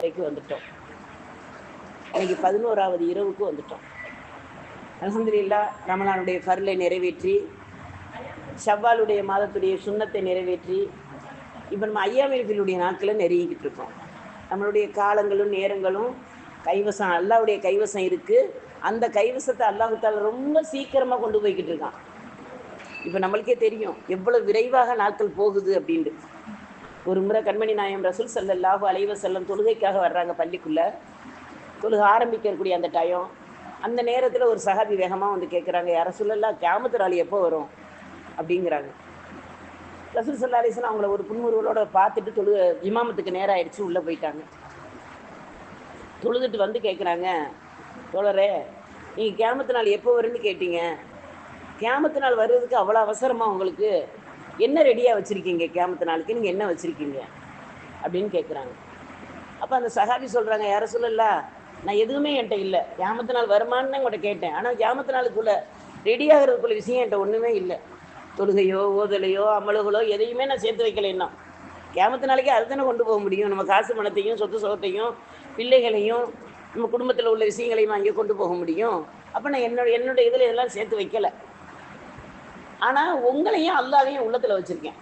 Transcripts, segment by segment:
வரைக்கும் வந்துட்டோம். இன்னைக்கு பதினோராவது இரவுக்கு வந்துட்டோம். அல்ஹம்துலில்லா ரமலானுடைய ஃபர்லை நிறைவேற்றி ஷவ்வாலுடைய மாதத்துடைய சுண்ணத்தை நிறைவேற்றி இப்போ நம்ம ஐயாமிருப்பிலுடைய நாட்களை நெருங்கிக்கிட்டு இருக்கோம். நம்மளுடைய காலங்களும் நேரங்களும் கைவசம் அல்லாவுடைய கைவசம் இருக்குது அந்த கைவசத்தை அல்லாஹுத்தால ரொம்ப சீக்கிரமாக கொண்டு போய்கிட்டு இருக்கான். இப்போ நம்மளுக்கே தெரியும் எவ்வளவு விரைவாக நாட்கள் போகுது அப்படின்ட்டு. ஒரு முறை கண்மணி நாயம் ரசூல் சல்லல்லாஹு அலைவ செல்லம் தொழுகைக்காக வர்றாங்க பள்ளிக்குள்ளே. தொழுகை ஆரம்பிக்கக்கூடிய அந்த டயம் அந்த நேரத்தில் ஒரு சகாபி வேகமாக வந்து கேட்குறாங்க யார சொல்லலாம் கேமத்து நாள் எப்போ வரும்? அப்படிங்கிறாங்க. ரசூல் சல்லா அலிஸ்லாம் அவங்கள ஒரு புன்முறுவலோட பார்த்துட்டு தொழு இமாமத்துக்கு நேரம் ஆயிடுச்சு உள்ளே போயிட்டாங்க. தொழுதுட்டு வந்து கேட்குறாங்க தோழரே நீங்கள் கேமத்து நாள் எப்போ வரும்னு கேட்டீங்க? கேமத்து நாள் வர்றதுக்கு அவ்வளோ அவசரமாக உங்களுக்கு? என்ன ரெடியாக வச்சுருக்கீங்க? கேமத்து நாளுக்கு நீங்கள் என்ன வச்சுருக்கீங்க? அப்படின்னு கேட்குறாங்க அப்போ அந்த சஹாபி சொல்கிறாங்க யாரை சொல்லல? நான் எதுவுமே என்கிட்ட இல்லை. கேமத்து நாள் வருமானு உங்கள்கிட்ட கேட்டேன். ஆனால் கேமத்து நாளுக்குள்ளே ரெடி ஆகிறதுக்குள்ள விஷயம் என்கிட்ட ஒன்றுமே இல்லை. தொழுகையோ ஓதலையோ அமலுகளோ எதையுமே நான் சேர்த்து வைக்கல இன்னும். கேமத்து நாளைக்கே அது தானே கொண்டு போக முடியும். நம்ம காசு மனத்தையும் சொத்து சுகத்தையும் பிள்ளைகளையும் நம்ம குடும்பத்தில் உள்ள விஷயங்களையும் அங்கே கொண்டு போக முடியும். அப்போ நான் என்னோட என்னோட இதில் இதெல்லாம் சேர்த்து வைக்கலை. ஆனால் உங்களையும் அல்லாவையும் உள்ளத்தில் வச்சுருக்கேன்.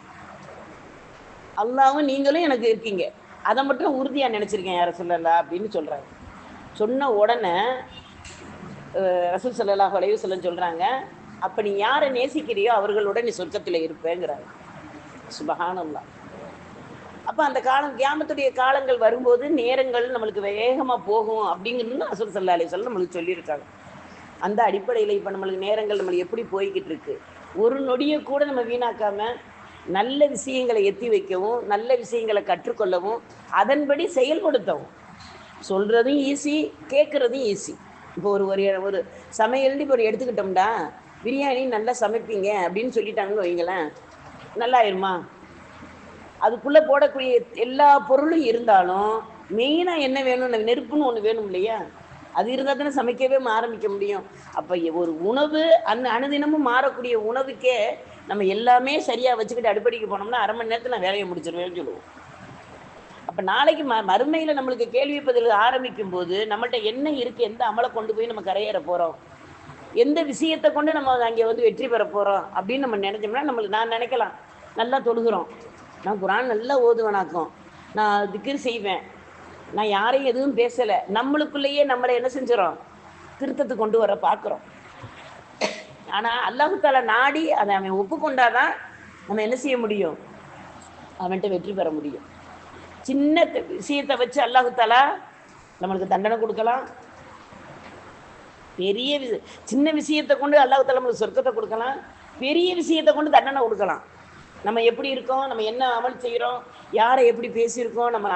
அல்லாவும் நீங்களும் எனக்கு இருக்கீங்க. அதை மட்டும் உறுதியாக நினச்சிருக்கேன் யாரை சொல்லலா அப்படின்னு சொல்கிறாங்க சொன்ன உடனே ரசூல் சல்லாஹ் வளைவு சொல்ல சொல்கிறாங்க அப்போ நீ யாரை நேசிக்கிறியோ அவர்களோட நீ சொர்க்கத்தில் இருப்பேங்கிறாங்க சுபஹானல்லா அப்போ அந்த காலம் கியாமத்துடைய காலங்கள் வரும்போது நேரங்கள் நம்மளுக்கு வேகமாக போகும் அப்படிங்கிறது ரசூல் சல்லா அலி சொல்ல நம்மளுக்கு சொல்லியிருக்காங்க. அந்த அடிப்படையில் இப்போ நம்மளுக்கு நேரங்கள் நம்மளுக்கு எப்படி போய்கிட்டு இருக்கு? ஒரு நொடியை கூட நம்ம வீணாக்காம நல்ல விஷயங்களை எத்தி வைக்கவும் நல்ல விஷயங்களை கற்றுக்கொள்ளவும் அதன்படி செயல்படுத்தவும். சொல்கிறதும் ஈஸி கேட்குறதும் ஈஸி இப்போ ஒரு ஒரு ஒரு சமையல்னு இப்போ ஒரு எடுத்துக்கிட்டோம்டா பிரியாணி நல்லா சமைப்பீங்க அப்படின்னு சொல்லிட்டாங்கன்னு வைங்களேன் நல்லாயிருமா அதுக்குள்ளே போடக்கூடிய எல்லா பொருளும் இருந்தாலும் மெயினாக என்ன வேணும் நெருப்புன்னு ஒன்று வேணும் இல்லையா? அது இருந்தால் தானே சமைக்கவே ஆரம்பிக்க முடியும். அப்போ ஒரு உணவு அந்த அனுதினமும் மாறக்கூடிய உணவுக்கே நம்ம எல்லாமே சரியாக வச்சுக்கிட்டு அடுப்படிக்கு போனோம்னா அரை மணி நேரத்தில் நான் வேலையை முடிச்சிருவேன்னு சொல்லுவோம். அப்போ நாளைக்கு ம மறுமையில் நம்மளுக்கு கேள்வி பதில் ஆரம்பிக்கும் போது நம்மள்கிட்ட என்ன இருக்குது எந்த அமலை கொண்டு போய் நம்ம கரையேற போகிறோம் எந்த விஷயத்தை கொண்டு நம்ம அங்கே வந்து வெற்றி பெற போகிறோம் அப்படின்னு நம்ம நினச்சோம்னா நம்மளுக்கு நான் நினைக்கலாம். நல்லா தொழுகிறோம். நான் குரான் நல்லா ஓதுவனாக்கும். நான் திக்கு செய்வேன். நான் யாரையும் எதுவும் பேசலை. நம்மளுக்குள்ளேயே நம்மளை என்ன செஞ்சிடறோம் திருத்தத்துக்கு கொண்டு வர பார்க்குறோம். ஆனால் அல்லாஹுத்தாலா நாடி அதை அவன் ஒப்புக்கொண்டாதான் நம்ம என்ன செய்ய முடியும்? அவன்கிட்ட வெற்றி பெற முடியும். சின்ன விஷயத்தை வச்சு அல்லாஹுத்தாலா நம்மளுக்கு தண்டனை கொடுக்கலாம். பெரிய சின்ன விஷயத்தை கொண்டு அல்லாஹுத்தாலா நம்மளுக்கு சொர்க்கத்தை கொடுக்கலாம். பெரிய விஷயத்தை கொண்டு தண்டனை கொடுக்கலாம். நம்ம எப்படி இருக்கோம்? நம்ம என்ன அமல் செய்கிறோம் யாரை எப்படி பேசியிருக்கோம்? நம்ம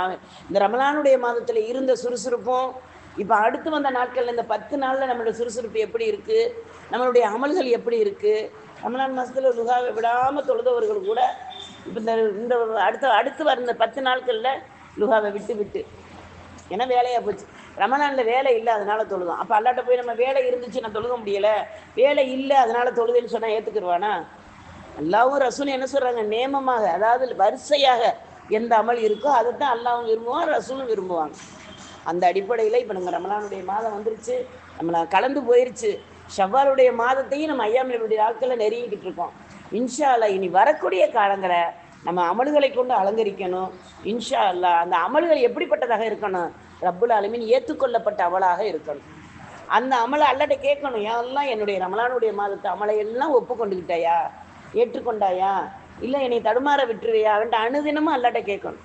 இந்த ரமலானுடைய மாதத்தில் இருந்த சுறுசுறுப்பும் இப்போ அடுத்து வந்த நாட்களில் இந்த பத்து நாளில் நம்மளோட சுறுசுறுப்பு எப்படி இருக்குது நம்மளுடைய அமல்கள் எப்படி இருக்குது ரமலான் மாதத்தில் லுகாவை விடாமல் தொழுதவர்கள் கூட இப்போ இந்த இந்த அடுத்த அடுத்து வர இந்த பத்து நாட்களில் லுகாவை விட்டு விட்டு ஏன்னா வேலையாக போச்சு. ரமணானில் வேலை இல்லை அதனால தொழுதோம் அப்போ அல்லாட்ட போய் நம்ம வேலை இருந்துச்சு நான் தொழுக முடியலை. வேலை இல்லை அதனால தொழுதுன்னு சொன்னால் ஏற்றுக்குருவானா அல்லாவும் ரசூலும் என்ன சொல்கிறாங்க நேமமாக அதாவது வரிசையாக எந்த அமல் இருக்கோ அதை தான் அல்லாவும் விரும்புவான் ரசூலும் விரும்புவாங்க. அந்த அடிப்படையில் இப்போ நம்ம ரமலானுடைய மாதம் வந்துருச்சு. நம்ம கலந்து போயிருச்சு. ஷவ்வாலுடைய மாதத்தையும் நம்ம ஐயாமலுடைய நாட்களில் நெருங்கிக்கிட்டு இருக்கோம். இன்ஷா அல்லாஹ் இனி வரக்கூடிய காலங்களை நம்ம அமல்களை கொண்டு அலங்கரிக்கணும். இன்ஷா அல்லாஹ் அந்த அமல்கள் எப்படிப்பட்டதாக இருக்கணும்? ரப்புல் அலமின் ஏற்றுக்கொள்ளப்பட்ட அமலாக இருக்கணும். அந்த அமலை அல்லட்ட கேட்கணும். எல்லாம் என்னுடைய ரமலானுடைய மாதத்தை அமலை எல்லாம் ஒப்புக்கொண்டுக்கிட்டாயா ஏற்றுக்கொண்டாயா? இல்லை என்னை தடுமாற விட்டுருவியா அவன்ட்டு அனுதினமும் அல்லாட்ட கேட்கணும்.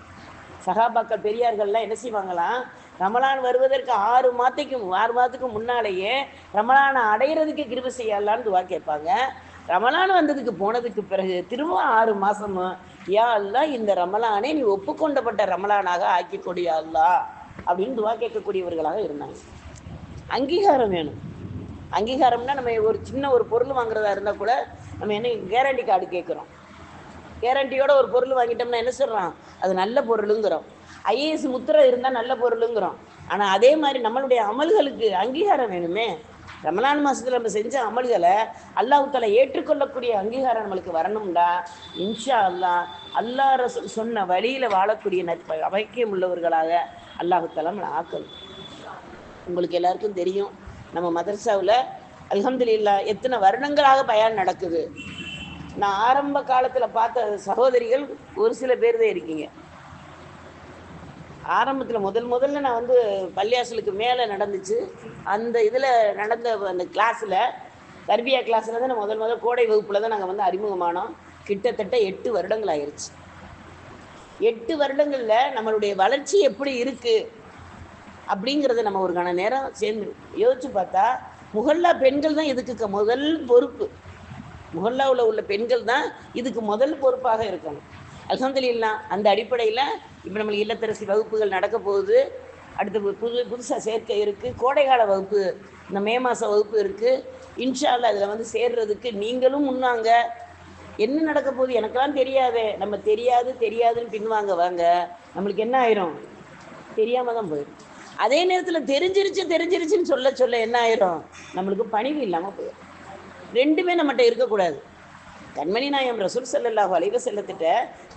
சகாபாக்கள் பெரியார்கள்லாம் என்ன செய்வாங்களாம் ரமலான் வருவதற்கு ஆறு மாதத்துக்கு ஆறு மாதத்துக்கு முன்னாலேயே ரமலானை அடையிறதுக்கு கிருப செய்யலான்னு துவா கேட்பாங்க. ரமலான் வந்ததுக்கு போனதுக்கு பிறகு திரும்ப ஆறு மாசமும் யா அல்லாஹ் இந்த ரமலானை நீ ஒப்புக்கொண்டப்பட்ட ரமலானாக ஆக்கி கொடியா அல்லா அப்படின்னு துவா கேட்கக்கூடியவர்களாக இருந்தாங்க. அங்கீகாரம் வேணும். அங்கீகாரம்னா நம்ம ஒரு சின்ன ஒரு பொருள் வாங்குறதா இருந்தால் கூட நம்ம என்ன கேரண்டி கார்டு கேட்குறோம். கேரண்டியோட ஒரு பொருள் வாங்கிட்டோம்னா என்ன சொல்கிறான் அது நல்ல பொருளுங்கிறோம். ஐஏஎஸ் முத்திரை இருந்தால் நல்ல பொருளுங்கிறோம். ஆனால் அதே மாதிரி நம்மளுடைய அமல்களுக்கு அங்கீகாரம் வேணுமே. ரமலான் மாதத்தில் நம்ம செஞ்ச அமல்களை அல்லாஹால ஏற்றுக்கொள்ளக்கூடிய அங்கீகாரம் நம்மளுக்கு வரணும்டா. இன்ஷா அல்லாஹ் அல்லாஹ் சொன்ன வழியில் வாழக்கூடிய நற்ப- அவைக்கியம் உள்ளவர்களாக அல்லாஹுத்தாலா நம்மளை ஆக்கணும். உங்களுக்கு எல்லாருக்கும் தெரியும் நம்ம மதர்சாவில் அலமதுல்லா எத்தனை வருடங்களாக பயன் நடக்குது? நான் ஆரம்ப காலத்தில் பார்த்த சகோதரிகள் ஒரு சில பேர் தான் இருக்கீங்க. ஆரம்பத்தில் முதல் முதல்ல நான் வந்து பள்ளியாசலுக்கு மேலே நடந்துச்சு. அந்த இதில் நடந்த அந்த கிளாஸில் தர்பியா கிளாஸில் தான் நான் முதல் முதல் கோடை வகுப்பில் தான் நாங்கள் வந்து அறிமுகமானோம். கிட்டத்தட்ட எட்டு வருடங்கள் ஆயிடுச்சு எட்டு வருடங்களில் நம்மளுடைய வளர்ச்சி எப்படி இருக்குது அப்படிங்கிறத நம்ம ஒரு கண நேரம் சேர்ந்து யோசிச்சு பார்த்தா முகல்லா பெண்கள் தான் இதுக்கு முதல் பொறுப்பு. முகல்லாவில் உள்ள பெண்கள் தான் இதுக்கு முதல் பொறுப்பாக இருக்கணும் அல்ஹம்துலில்லா அந்த அடிப்படையில் இப்போ நம்மளுக்கு இல்லத்தரசி வகுப்புகள் நடக்க போகுது. அடுத்து புது புதுசாக சேர்க்கை இருக்குது கோடைக்கால வகுப்பு இந்த மே மாத வகுப்பு இருக்குது இன்ஷால்ல அதில் வந்து சேர்றதுக்கு நீங்களும் முன்னாங்க. என்ன நடக்க போகுது எனக்கெல்லாம் தெரியாதே. நம்ம தெரியாது தெரியாதுன்னு பின்வாங்க வாங்க. நம்மளுக்கு என்ன ஆயிரும்? தெரியாமல் தான் போயிடும் அதே நேரத்தில் தெரிஞ்சிருச்சு தெரிஞ்சிருச்சுன்னு சொல்ல சொல்ல என்ன ஆயிரும்? நம்மளுக்கு பணிவு இல்லாமல் போயிடும் ரெண்டுமே நம்மகிட்ட இருக்கக்கூடாது. கண்மணி நாயம் ரசூல் செல்லல்லாஹ் அலைவ செல்லத்திட்ட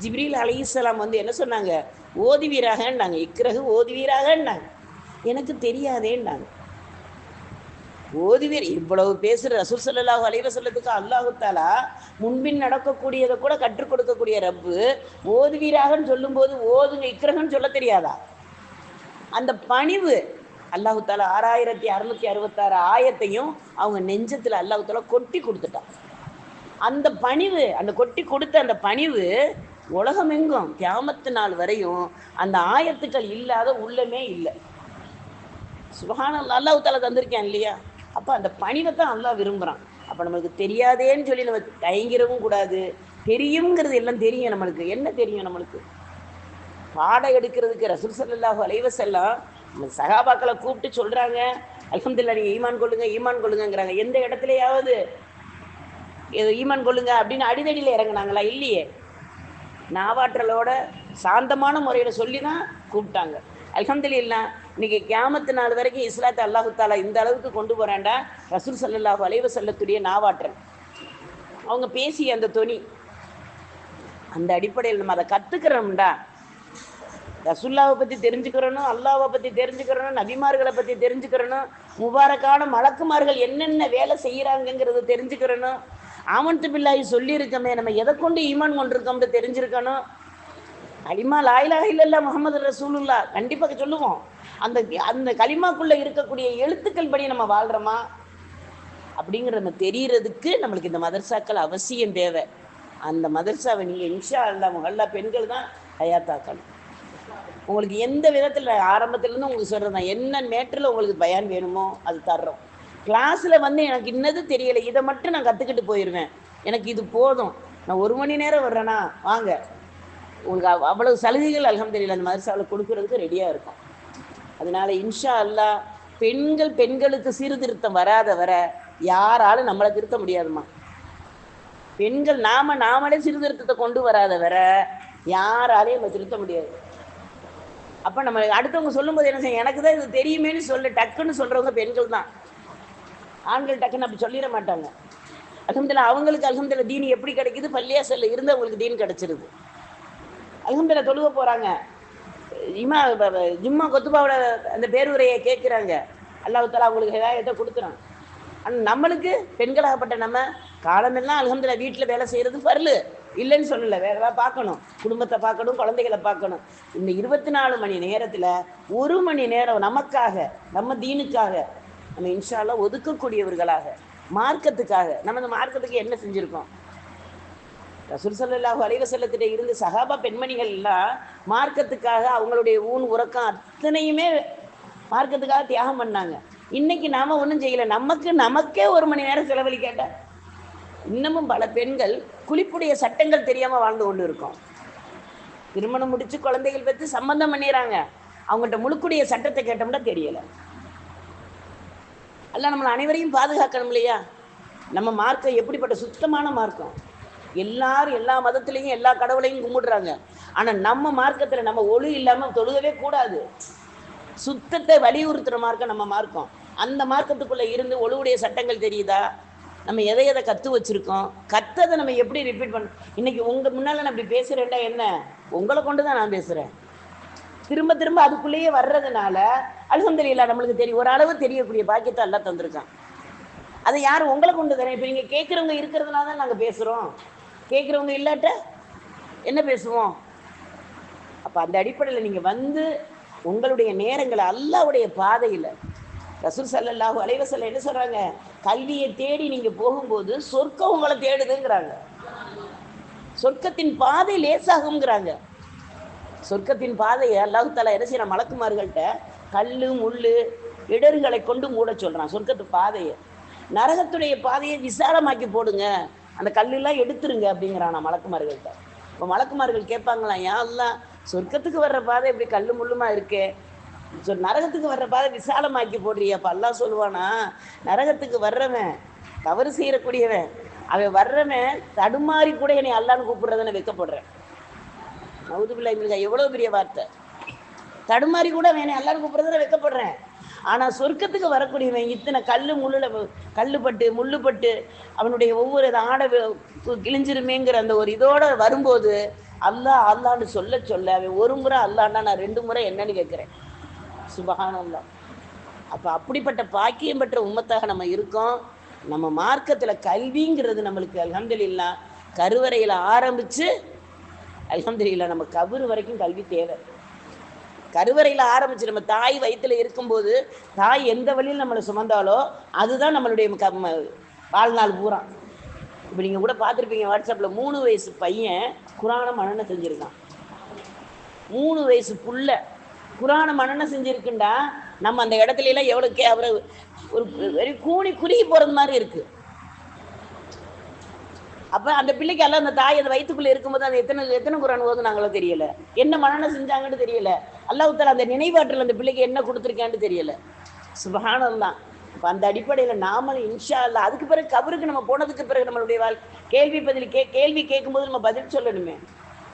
ஜிப்ரீல் அலைஹிஸ்ஸலாம் வந்து என்ன சொன்னாங்க? ஓதுவீராகன்னாங்க இக்ரகு ஓதுவீராகன்னாங்க எனக்கு தெரியாதேன்னாங்க. ஓதுவீர் இவ்வளவு பேசுகிற ரசூல் ஸல்லல்லாஹு அலைவ செல்லத்துக்கு அல்லாஹுத்தாலா முன்பின் நடக்கக்கூடியதை கூட கற்றுக் கொடுக்கக்கூடிய ரப்பு ஓதுவீராகன்னு சொல்லும்போது ஓதுங்க இக்ரகன்னு சொல்ல தெரியாதா? அந்த பணிவு அல்லாஹு தாலா ஆறாயிரத்தி அறுநூத்தி அறுபத்தாறு ஆயத்தையும் அவங்க நெஞ்சத்தில் அல்லாஹு தாலா கொட்டி கொடுத்துட்டான். அந்த பணிவு அந்த கொட்டி கொடுத்த அந்த பணிவு உலகமெங்கும் கியாமத்து நாள் வரையும் அந்த ஆயத்துக்கள் இல்லாத உள்ளமே இல்லை. சுகான அல்லாஹு தாலா தந்திருக்கேன் இல்லையா? அப்போ அந்த பணிவை தான் அல்லாஹ் விரும்புகிறான் அப்போ நம்மளுக்கு தெரியாதேன்னு சொல்லி நம்ம தயங்கிடவும் கூடாது. தெரியுங்கிறது எல்லாம் தெரியும் நம்மளுக்கு. என்ன தெரியும் நம்மளுக்கு? பாடம் எடுக்கிறதுக்கு ரசூல் சல்லாஹூ அலைஹி வஸல்லம் சகாபாக்களை கூப்பிட்டு சொல்கிறாங்க அலமதுல்லா நீங்கள் ஈமான் கொள்ளுங்க ஈமான் கொள்ளுங்கிறாங்க எந்த இடத்துலையாவது இது ஈமான் கொள்ளுங்க அப்படின்னு அடிதடியில் இறங்குனாங்களா? இல்லையே. நாவாற்றலோட சாந்தமான முறையில் சொல்லி தான் கூப்பிட்டாங்க. அலமதுல்லா இன்னைக்கு கியாமத்து நாள் வரைக்கும் இஸ்லாத்தை அல்லாஹு தாலா இந்த அளவுக்கு கொண்டு போகிறேன்டா ரசூல் சல்லாஹூ அலைவ செல்லத்துடைய நாவாற்றல். அவங்க பேசிய அந்த தொனி அந்த அடிப்படையில் நம்ம அதை கற்றுக்கிறோம்டா ரசுல்லாவை பற்றி தெரிஞ்சுக்கிறணும் அல்லாவை பற்றி தெரிஞ்சுக்கிறணும் நபிமார்களை பற்றி தெரிஞ்சுக்கிறணும் முபாரக்கான மலக்குமார்கள் என்னென்ன வேலை செய்கிறாங்கங்கிறத தெரிஞ்சுக்கிறணும். ஆமன்த்து பிள்ளாயி சொல்லியிருக்கோமே நம்ம எதை கொண்டு ஈமான் கொண்டிருக்கோம்னு தெரிஞ்சிருக்கணும். கலிமா லாயிலா இல்லல்லா முகமது ரசூலுல்லா கண்டிப்பாக சொல்லுவோம். அந்த அந்த கலிமாக்குள்ளே இருக்கக்கூடிய எழுத்துக்கள் படி நம்ம வாழ்கிறோமா அப்படிங்கிறத நம்ம தெரியறதுக்கு நம்மளுக்கு இந்த மதர்சாக்கள் அவசியம் தேவை. அந்த மதர்சாவை நீங்கள் இன்ஷா அல்லா முகல்லா பெண்கள் தான் ஹயாத்தாக்கணும். உங்களுக்கு எந்த விதத்தில் ஆரம்பத்துலேருந்து உங்களுக்கு சொல்கிறது என்ன மேட்டரில் உங்களுக்கு பயான் வேணுமோ அது தர்றோம். கிளாஸில் வந்து எனக்கு இன்னது தெரியலை இதை மட்டும் நான் கற்றுக்கிட்டு போயிடுவேன் எனக்கு இது போதும். நான் ஒரு மணி நேரம் வர்றேனா வாங்க. உங்களுக்கு அவ்வளவு சலுகைகள் அல்ஹம்துலில்லாஹ் அந்த மதரசாவில் கொடுக்கறதுக்கு ரெடியாக இருக்கும். அதனால இன்ஷா அல்லாஹ் பெண்கள் பெண்களுக்கு சீர்திருத்தம் வராத வர யாராலும் நம்மளை திருத்த முடியாதும்மா. பெண்கள் நாம நாமளே சீர்திருத்தத்தை கொண்டு வராத வர யாராலையும் நம்ம திருத்த முடியாது. அப்ப நம்ம அடுத்தவங்க சொல்லும்போது என்ன செய்யும் எனக்கு தான் இது தெரியுமேன்னு சொல்ல டக்குன்னு சொல்றவங்க பெண்கள் தான். ஆண்கள் டக்குன்னு அப்படி சொல்லிட மாட்டாங்க. அலமதுல்லா அவங்களுக்கு அலமதுல்லா தீன் எப்படி கிடைக்குது? பள்ளியாசல்ல இருந்து அவங்களுக்கு தீன் கிடைச்சிருது. அலமதுல்லா தொழுக போறாங்க. இமா ஜிம்மா ஜும்மா கொத்துபாவோட அந்த பேருரையை கேட்குறாங்க. அல்லாஹ் அவங்களுக்கு ஹிதாயத்தை கொடுத்துறான் ஆனால் நம்மளுக்கு பெண்களாகப்பட்ட நம்ம காலமெல்லாம் அலமதுல்லா வீட்டில் வேலை செய்கிறது பரலு. இல்லைன்னு சொல்லலை வேற ஏதாவது பார்க்கணும். குடும்பத்தை பார்க்கணும் குழந்தைகளை பார்க்கணும். இந்த இருபத்தி நாலு மணி நேரத்தில் ஒரு மணி நேரம் நமக்காக நம்ம தீனுக்காக நம்ம இன்ஷால்லா ஒதுக்கக்கூடியவர்களாக மார்க்கத்துக்காக நம்ம இந்த மார்க்கத்துக்கு என்ன செஞ்சுருக்கோம்? ரசூல் சல்லாஹூ அலைஹி இருந்து சகாபா பெண்மணிகள் எல்லாம் மார்க்கத்துக்காக அவங்களுடைய ஊன் உறக்கம் அத்தனையுமே மார்க்கத்துக்காக தியாகம் பண்ணாங்க. இன்னைக்கு நாம ஒன்றும் செய்யலை. நமக்கு நமக்கே ஒரு மணி நேரம் செலவழி கேட்டேன் இன்னமும் பல பெண்கள் குளிப்புடைய சட்டங்கள் தெரியாமல் வாழ்ந்து கொண்டு இருக்கோம் திருமணம் முடிச்சு குழந்தைகள் பற்றி சம்பந்தம் பண்ணிடுறாங்க அவங்கள்ட்ட முழுக்குடைய சட்டத்தை கேட்டோம்னா தெரியலை. அல்ல நம்மளை அனைவரையும் பாதுகாக்கணும் இல்லையா? நம்ம மார்க்கம் எப்படிப்பட்ட சுத்தமான மார்க்கம்? எல்லாரும் எல்லா மதத்துலேயும் எல்லா கடவுளையும் கும்பிடுறாங்க. ஆனால் நம்ம மார்க்கத்தில் நம்ம ஒளி இல்லாமல் தொழுகவே கூடாது. சுத்தத்தை வலியுறுத்துகிற மார்க்கம் நம்ம மார்க்கம். அந்த மார்க்கத்துக்குள்ளே இருந்து ஒழுவுடைய சட்டங்கள் தெரியுதா? நம்ம எதை எதை கற்று வச்சுருக்கோம்? கற்றதை நம்ம எப்படி ரிப்பீட் பண்ண இன்றைக்கி உங்கள் முன்னால் நான் இப்படி பேசுகிறேன்டா என்ன? உங்களை கொண்டு தான் நான் பேசுகிறேன் திரும்ப திரும்ப அதுக்குள்ளேயே வர்றதுனால அல்ஹம்துலில்லாஹ் நம்மளுக்கு தெரியும் ஓரளவு தெரியக்கூடிய பாக்கியத்தை எல்லாம் தந்திருக்கான். அதை யார் உங்களை கொண்டு தரேன் இப்போ நீங்கள் கேட்குறவங்க இருக்கிறதுனால தான் நாங்கள் பேசுகிறோம் கேட்குறவங்க இல்லாட்ட என்ன பேசுவோம்? அப்போ அந்த அடிப்படையில் நீங்கள் வந்து உங்களுடைய நேரங்களை அல்லாவுடைய பாதையில் ரசூல் ஸல்லல்லாஹு அலைவசல்ல என்ன சொல்கிறாங்க கல்வியை தேடி நீங்கள் போகும்போது சொர்க்கம் உங்களை தேடுதுங்கிறாங்க. சொர்க்கத்தின் பாதை லேசாகுங்கிறாங்க சொர்க்கத்தின் பாதையை அல்லாஹு தாலா என்ன செய்யறான்? மலக்குமார்கள்ட்ட கல் முள் இடர்களை கொண்டு மூட சொல்றான். சொர்க்கத்து பாதையை. நரகத்துடைய பாதையை விசாலமாக்கி போடுங்க. அந்த கல்லெல்லாம் எடுத்துருங்க அப்படிங்கிறான் மலக்குமார்கள்ட்ட. இப்போ மலக்குமார்கள் கேட்பாங்களாம் ஏன் எல்லாம் சொர்க்கத்துக்கு வர்ற பாதை இப்படி கல்லு முள்ளுமா இருக்கே? ஸோ நரகத்துக்கு வர்ற பாதை விசாலமாக்கி போடுறியா. அப்போ அல்லாஹ் சொல்லுவானா நரகத்துக்கு வர்றவன் தவறு செய்யக்கூடியவன் அவன் வர்றவன் தடுமாறி கூட என்னை அல்லான்னு கூப்பிடுறதுன்னு வெக்கப்படுறேன். நவுதுபில்லா எங்களுக்கு எவ்வளோ பெரிய வார்த்தை. தடுமாறி கூட என்னை அல்லான்னு கூப்பிட்றதுதான் வைக்கப்படுறேன். ஆனால் சொர்க்கத்துக்கு வரக்கூடியவன் இத்தனை கல் முள்ளில் கல் பட்டு முள்ளு பட்டு அவனுடைய ஒவ்வொரு ஆடை கிழிஞ்சிருமேங்கிற அந்த ஒரு இதோட வரும்போது அல்லா அல்லான்னு சொல்ல சொல்ல அவன் ஒரு முறை அல்லான்னா நான் ரெண்டு முறை என்னன்னு கேட்குறேன். சுபகானல்லா அப்போ அப்படிப்பட்ட பாக்கியம் பெற்ற உம்மத்தாக நம்ம இருக்கோம். நம்ம மார்க்கத்தில் கல்விங்கிறது நம்மளுக்கு அல்ஹம்துலில்லாஹ் கருவறையில் ஆரம்பித்து அல்ஹம்துலில்லாஹ் நம்ம கபரு வரைக்கும் கல்வி தேவை. கருவறையில் ஆரம்பிச்சு நம்ம தாய் வயித்துல இருக்கும்போது தாய் எந்த வழியில் நம்மளை சுமந்தாலோ அதுதான் நம்மளுடைய க- வாழ்நாள் பூரா. இப்போ நீங்கள் கூட பார்த்துருப்பீங்க வாட்ஸ்அப்பில் மூணு வயசு பையன் குரான மனன செஞ்சுருக்கான் மூணு வயசு புள்ள குரான மன்னனம் செஞ்சுருக்குண்டா? நம்ம அந்த இடத்துல எல்லாம் எவ்வளோ கே அவரை ஒரு வெறி கூணி குறுகி போகிறது மாதிரி இருக்குது அப்போ அந்த பிள்ளைக்கு எல்லாம் அந்த தாய் அந்த வயிற்றுக்குள்ளே இருக்கும்போது அந்த எத்தனை எத்தனை குரான் ஓதுனாங்களோ தெரியல. என்ன மனநம் செஞ்சாங்கன்னு தெரியல. அல்லாஹ் அந்த நினைவாற்றல் அந்த பிள்ளைக்கு என்ன கொடுத்துருக்கான்னு தெரியல. சுபகானந்தான் இப்போ அந்த அடிப்படையில் நாமளும் இன்ஷா அல்லாஹ் அதுக்கு பிறகு கபருக்கு நம்ம போனதுக்கு பிறகு நம்மளுடைய வாழ் கேள்வி பதில் கே கேள்வி கேட்கும்போது நம்ம பதில் சொல்லணுமே.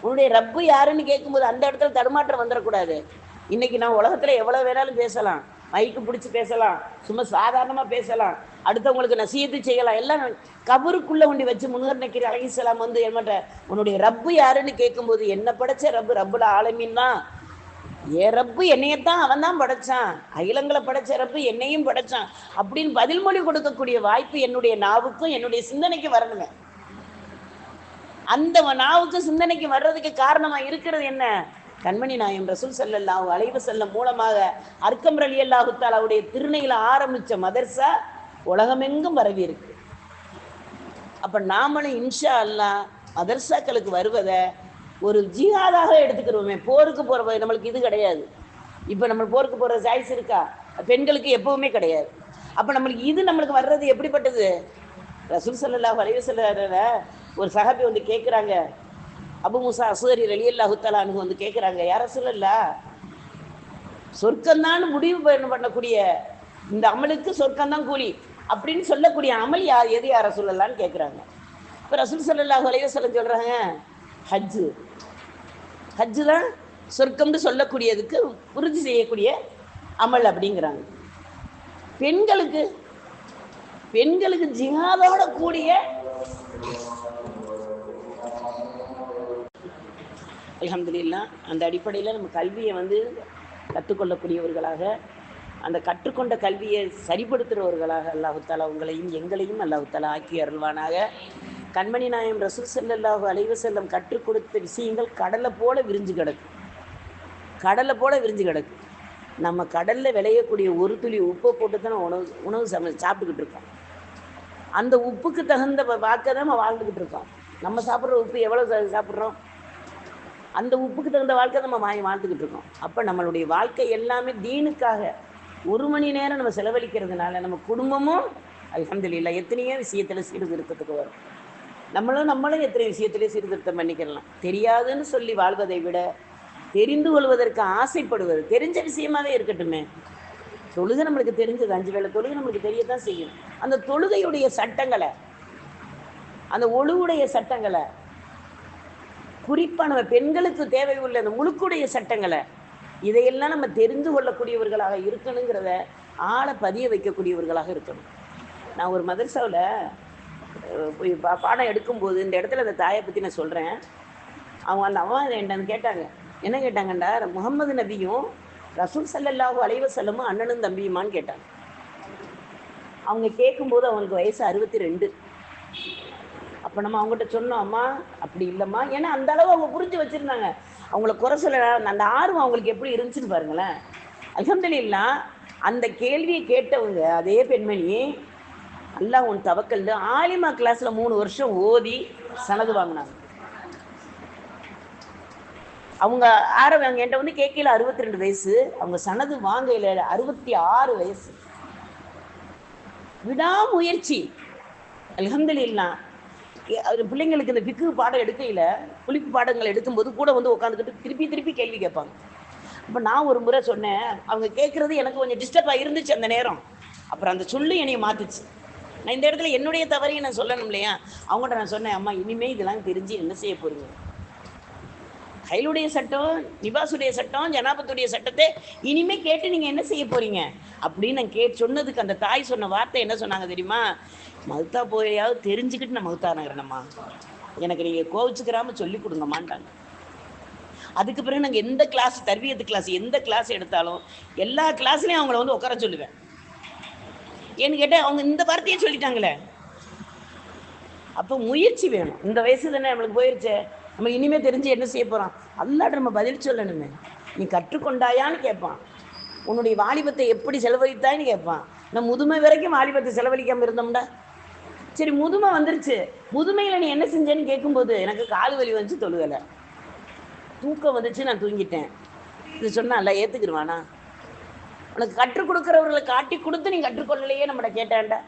உன்னுடைய ரப்பு யாருன்னு கேட்கும்போது அந்த இடத்துல தடுமாற்றம் வந்துடக்கூடாது இன்னைக்கு நான் உலகத்தில் எவ்வளோ வேணாலும் பேசலாம். மைக்கு பிடிச்சி பேசலாம். சும்மா சாதாரணமாக பேசலாம். அடுத்தவங்களுக்கு நசீத்து செய்யலாம். எல்லாம் கபருக்குள்ளே கொண்டு வச்சு முன்னர் நக்கீர் அழகிசலாம் வந்து என்ன உன்னுடைய ரப்பு யாருன்னு கேட்கும்போது என்ன படைச்ச ரப்பு ரப்புல ஆலமின் தான். ஏ ரப்பு என்னையத்தான் அவன் தான் படைச்சான். அகிலங்களை படைச்ச ரப்பு என்னையும் படைச்சான். அப்படின்னு பதில்மொழி கொடுக்கக்கூடிய வாய்ப்பு என்னுடைய நாவுக்கும் என்னுடைய சிந்தனைக்கு வரணுமே அந்த நாவுக்கு சிந்தனைக்கு வர்றதுக்கு காரணமா இருக்கிறது என்ன? கண்மணி நாயம் ரசூல் செல்லல்லா அலைவு செல்லும் மூலமாக அர்க்கம் ரலி அல்லாஹுத்தால் அவருடைய திருநையில் ஆரம்பித்த மதர்சா உலகமெங்கும் பரவி இருக்கு. அப்போ நாமளும் இன்ஷா அல்லாஹ் மதர்சாக்களுக்கு வருவதை ஒரு ஜிஹாதாக எடுத்துக்கிறோமே போருக்கு போகிற நம்மளுக்கு இது கிடையாது. இப்போ நம்ம போருக்கு போகிற சாய்ஸ் இருக்கா? பெண்களுக்கு எப்பவுமே கிடையாது. அப்போ நம்மளுக்கு இது நம்மளுக்கு வர்றது எப்படிப்பட்டது? ரசூல் செல்லல்லா வளைவு செல்ல ஒரு சஹாபி வந்து கேட்குறாங்க அபு முசா அசுரி அலி தஆலானு வந்து கேட்குறாங்க யார சொல்லல சொர்க்கம்தான் முடிவு பண்ணக்கூடிய இந்த அமலுக்கு சொர்க்கம்தான் கூலி அப்படின்னு சொல்லக்கூடிய அமல் யார் எது யார சொல்லலான்னு கேட்குறாங்க இப்போ ரசூல் சல்லாஹ் அலைஹி சொல்கிறாங்க ஹஜ்ஜு. ஹஜ்ஜு தான் சொர்க்கம்னு சொல்லக்கூடியதுக்கு உறுதி செய்யக்கூடிய அமல் அப்படிங்கிறாங்க. பெண்களுக்கு பெண்களுக்கு ஜிஹாதோட கூடிய அலமதுல்லா அந்த அடிப்படையில் நம்ம கல்வியை வந்து கற்றுக்கொள்ளக்கூடியவர்களாக அந்த கற்றுக்கொண்ட கல்வியை சரிப்படுத்துகிறவர்களாக அல்லாஹுத்தாலா உங்களையும் எங்களையும் அல்லாஹுத்தாலா ஆக்கி அருள்வானாக. கண்மணி நாயம் ரசூல் செல்லல்லாஹு அலைவு செல்லம் கற்றுக் கொடுத்த விஷயங்கள் கடலை போல விரிஞ்சு கிடக்கு. கடலை போல விரிஞ்சு கிடக்கு. நம்ம கடலில் விளையக்கூடிய ஒரு துளி உப்பை போட்டு தான் உணவு உணவு சம சாப்பிட்டுக்கிட்டு இருக்கோம். அந்த உப்புக்கு தகுந்த வாக்கை தான் நம்ம வாழ்ந்துக்கிட்டு இருக்கோம். நம்ம சாப்பிட்ற உப்பு எவ்வளோ சாப்பிட்றோம்? அந்த உப்புக்கு தகுந்த வாழ்க்கை நம்ம வாங்கி வாழ்ந்துக்கிட்டு இருக்கோம். அப்போ நம்மளுடைய வாழ்க்கை எல்லாமே தீனுக்காக ஒரு மணி நேரம் நம்ம செலவழிக்கிறதுனால நம்ம குடும்பமும் அலமதுல்லா எத்தனையோ விஷயத்தில் சீர்திருத்தத்துக்கு வரும். நம்மளும் நம்மளும் எத்தனை விஷயத்திலே சீர்திருத்தம் பண்ணிக்கலாம் தெரியாதுன்னு சொல்லி வாழ்வதை விட தெரிந்து கொள்வதற்கு ஆசைப்படுவது தெரிஞ்ச விஷயமாவே இருக்கட்டுமே. தொழுகை நம்மளுக்கு தெரிஞ்சது. அஞ்சு வேளை தொழுகை நம்மளுக்கு தெரியத்தான் செய்யும். அந்த தொழுகையுடைய சட்டங்களை அந்த ஒழுவுடைய சட்டங்களை குறிப்பாக நம்ம பெண்களுக்கு தேவை உள்ள அந்த முழுக்குடைய சட்டங்களை இதையெல்லாம் நம்ம தெரிந்து கொள்ளக்கூடியவர்களாக இருக்கணுங்கிறத ஆளை பதிய வைக்கக்கூடியவர்களாக இருக்கணும். நான் ஒரு மதர்சாவில் போய் பா- பாடம் எடுக்கும்போது இந்த இடத்துல அந்த தாயை பற்றி நான் சொல்கிறேன் அவங்க அந்த அம்மா என்னன்னு கேட்டாங்க. என்ன கேட்டாங்கண்டா? முகமது நபியும் ரசூல் ஸல்லல்லாஹு அலைவ செல்லமும் அண்ணனும் தம்பியுமான்னு கேட்டாங்க. அவங்க கேட்கும்போது அவங்களுக்கு வயசு அறுபத்தி ரெண்டு. இப்போ நம்ம அவங்ககிட்ட சொன்னோம்மா அப்படி இல்லைம்மா. ஏன்னா அந்த அளவு அவங்க புரிஞ்சு வச்சுருந்தாங்க. அவங்கள குறை சொல்ல அந்த ஆர்வம் அவங்களுக்கு எப்படி இருந்துச்சுன்னு பாருங்களேன். அல்ஹம்துலில்லாஹ் அந்த கேள்வியை கேட்டவங்க அதே பெண்மணி நல்லா உன் தவக்கல் ஆலிமா கிளாஸில் மூணு வருஷம் ஓதி சனது வாங்கினாங்க. அவங்க ஆரவங்க என்கிட்ட வந்து கேட்கல அறுபத்தி ரெண்டு வயசு. அவங்க சனது வாங்கையில் அறுபத்தி ஆறு வயசு. விடாமுயற்சி. அல்ஹம்துலில்லாஹ் பிள்ளைங்களுக்கு இந்த பிக்கு பாடம் எடுக்கையில் புளிப்பு பாடங்கள் எடுக்கும்போது கூட வந்து உட்காந்துக்கிட்டு திருப்பி திருப்பி கேள்வி கேட்பாங்க. அப்போ நான் ஒரு முறை சொன்னேன் அவங்க கேட்குறது எனக்கு கொஞ்சம் டிஸ்டர்பாக இருந்துச்சு அந்த நேரம். அப்புறம் அந்த சொல்லு என்னைய மாற்றுச்சு நான் இந்த இடத்துல என்னுடைய தவறையும் நான் சொல்லணும் இல்லையா? அவங்கள்ட்ட நான் சொன்னேன் அம்மா இனிமேல் இதெல்லாம் தெரிஞ்சு என்ன செய்ய போகிறீங்க கைலுடைய சட்டம் நிபாசுடைய சட்டம் ஜனாபத்துடைய சட்டத்தை இனிமே கேட்டு நீங்கள் என்ன செய்ய போகிறீங்க அப்படின்னு நான் கேட்டு சொன்னதுக்கு அந்த தாய் சொன்ன வார்த்தை என்ன சொன்னாங்க தெரியுமா? மல்தா போயாவது தெரிஞ்சுக்கிட்டு நான் மகுத்தா நகரணுமா எனக்கு நீங்கள் கோவிச்சுக்கிறாமல் சொல்லி கொடுங்கம்மான்ட்டாங்க. அதுக்கு பிறகு நாங்கள் எந்த கிளாஸ் தர்பியத்து கிளாஸ் எந்த கிளாஸ் எடுத்தாலும் எல்லா கிளாஸ்லையும் அவங்கள வந்து உட்கார சொல்லுவேன். ஏன்னு கேட்டால் அவங்க இந்த வார்த்தையே சொல்லிட்டாங்களே. அப்போ முயற்சி வேணும். இந்த வயசு தானே நம்மளுக்கு போயிருச்சே. நம்ம இனிமேல் தெரிஞ்சு என்ன செய்ய போகிறோம் அல்லாட்ட நம்ம பதில் சொல்லணுமே. நீ கற்றுக்கொண்டாயான்னு கேட்பான். உன்னுடைய வாலிபத்தை எப்படி செலவழித்தாய்ன்னு கேட்பான். நான் முதுமை வரைக்கும் வாலிபத்தை செலவழிக்காமல் இருந்தோம்டா. சரி முதுமை வந்துருச்சு. முதுமையில் நீ என்ன செஞ்சேன்னு கேட்கும்போது எனக்கு கால் வலி வந்துச்சு தொழுகலை. தூக்கம் வந்துச்சு நான் தூங்கிட்டேன். இது சொன்னால் ஏற்றுக்கிடுவானா உனக்கு கற்றுக் கொடுக்குறவர்களை காட்டி கொடுத்து நீ கற்றுக்கொள்ளலையே நம்மளை கேட்டான்டா.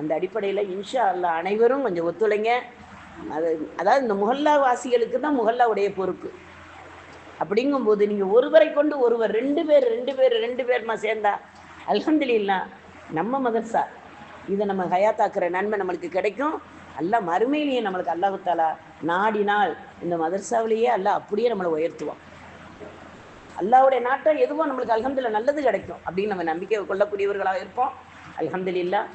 அந்த அடிப்படையில் இன்ஷா அல்லாஹ் அனைவரும் கொஞ்சம் ஒத்துழைங்க. அது அதாவது இந்த முஹல்லா வாசிகளுக்கு தான் முகல்லாவுடைய பொறுப்பு. அப்படிங்கும்போது நீங்கள் ஒருவரை கொண்டு ஒருவர் ரெண்டு பேர் ரெண்டு பேர் ரெண்டு பேர்மா சேர்ந்தா அல்ஹம்துலில்லாஹ் நம்ம மதர்சா இதை நம்ம ஹயாத்தாக்குற நன்மை நம்மளுக்கு கிடைக்கும். அல்ல மறுமையிலேயே நம்மளுக்கு அல்லாஹ் தாலா நாடினால் இந்த மதர்சாவிலேயே அல்ல அப்படியே நம்மளை உயர்த்துவான். அல்லாவுடைய நாட்டம் எதுவும் நம்மளுக்கு அல்ஹம்துலில்லாஹ் நல்லது கிடைக்கும் அப்படின்னு நம்ம நம்பிக்கை கொள்ளக்கூடியவர்களாக இருப்போம். அல்ஹம்துலில்லாஹ்.